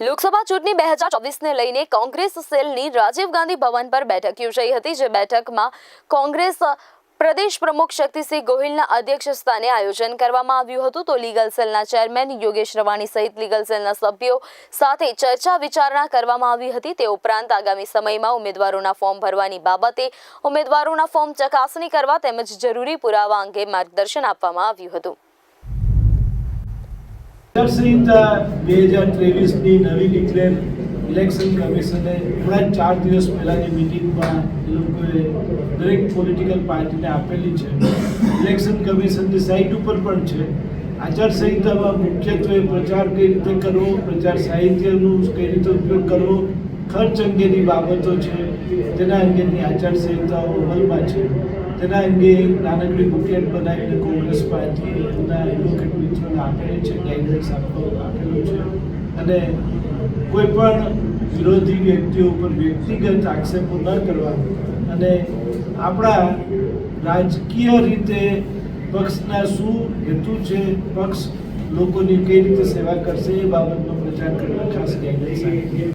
લોકસભા ચૂંટણી બે હજાર ચોવીસને લઈને કોંગ્રેસ સેલની રાજીવ ગાંધી ભવન પર બેઠક યોજાઈ હતી, જે બેઠકમાં કોંગ્રેસ પ્રદેશ પ્રમુખ શક્તિસિંહ ગોહિલના અધ્યક્ષ સ્થાને આયોજન કરવામાં આવ્યું હતું. તો લીગલ સેલના ચેરમેન યોગેશ રવાણી સહિત લીગલ સેલના સભ્યો સાથે ચર્ચા વિચારણા કરવામાં આવી હતી. તે ઉપરાંત આગામી સમયમાં ઉમેદવારોના ફોર્મ ભરવાની બાબતે ઉમેદવારોના ફોર્મ ચકાસણી કરવા તેમજ જરૂરી પુરાવા અંગે માર્ગદર્શન આપવામાં આવ્યું હતું. આચારસંહિતા બે હજાર ત્રેવીસની નવી ડિક્લેર ઇલેક્શન કમિશને થોડા ચાર દિવસ પહેલાંની મિટિંગમાં લોકોએ દરેક પોલિટિકલ પાર્ટીને આપેલી છે. ઇલેક્શન કમિશનની સાઇટ ઉપર પણ છે. આચારસંહિતામાં મુખ્યત્વે પ્રચાર કઈ રીતે કરવો, પ્રચાર સાહિત્યનું કઈ રીતે ઉપયોગ કરવો, ખર્ચ અંગેની બાબતો છે. તેના અંગેની આચારસંહિતાઓ અમલમાં છે. તેના અંગે નાનકડી બુકેટ બનાવીને કોંગ્રેસ પાર્ટી એમના આપેલી છે ગાઈડન્સ આપવા આપેલું છે. અને કોઈ પણ વિરોધી વ્યક્તિઓ ઉપર વ્યક્તિગત આક્ષેપો ન કરવા અને આપણા રાજકીય રીતે પક્ષના શું હેતુ છે, પક્ષ લોકોની કઈ રીતે સેવા કરશે એ બાબતનો પ્રચાર કરવા ખાસ આપી